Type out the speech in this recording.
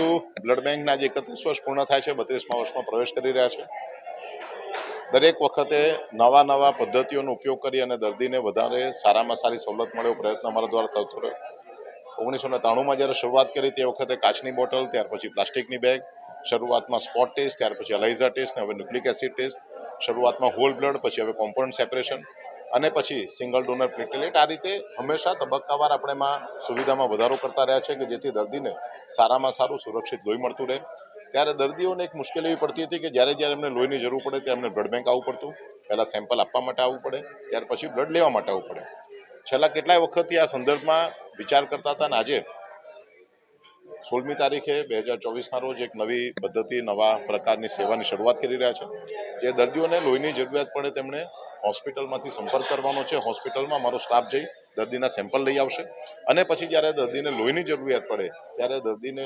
Sindhu blood બેંકના જે એકત્રીસ વર્ષ પૂર્ણ થાય છે, બત્રીસમા વર્ષમાં પ્રવેશ કરી રહ્યા છે. દરેક વખતે નવા નવા પદ્ધતિઓનો ઉપયોગ કરી અને દર્દીને વધારે સારામાં સારી સવલત મળે એવો પ્રયત્ન અમારા દ્વારા થતો રહ્યો. ઓગણીસો ને ત્રાણુંમાં જ્યારે શરૂઆત કરી તે વખતે કાચની બોટલ, ત્યાર પછી પ્લાસ્ટિકની બેગ, શરૂઆતમાં સ્પોટ ટેસ્ટ, ત્યાર પછી અલાઇઝા ટેસ્ટ, ને હવે ન્યુક્લિક એસિડ ટેસ્ટ, શરૂઆતમાં હોલ બ્લડ પછી હવે કોમ્પાઉન્ડ સેપરેશન અને પછી સિંગલ ડોનર પ્લેટલેટ આ રીતે હંમેશા તબક્કાવાર આપણે એમાં સુવિધામાં વધારો કરતા રહ્યા છે કે જેથી દર્દીને સારામાં સારું સુરક્ષિત લોહી મળતું રહે. ત્યારે દર્દીઓને એક મુશ્કેલી એવી પડતી હતી કે જ્યારે જ્યારે એમને લોહીની જરૂર પડે ત્યારે એમને બ્લડ બેંક આવવું પડતું, પહેલાં સેમ્પલ આપવા માટે આવવું પડે, ત્યાર પછી બ્લડ લેવા માટે આવવું પડે. છેલ્લા કેટલાય વખતથી આ સંદર્ભમાં વિચાર કરતા હતા અને આજે સોળમી તારીખે બે હજાર ચોવીસના રોજ એક નવી પદ્ધતિ, નવા પ્રકારની સેવાની શરૂઆત કરી રહ્યા છે. જે દર્દીઓને લોહીની જરૂરિયાત પડે તેમણે હોસ્પિટલમાંથી સંપર્ક કરવાનો છે. હોસ્પિટલમાં મારો સ્ટાફ જઈ દર્દીના સેમ્પલ લઈ આવશે. અને પછી જ્યારે દર્દીને લોહીની જરૂરિયાત પડે, ત્યારે દર્દીને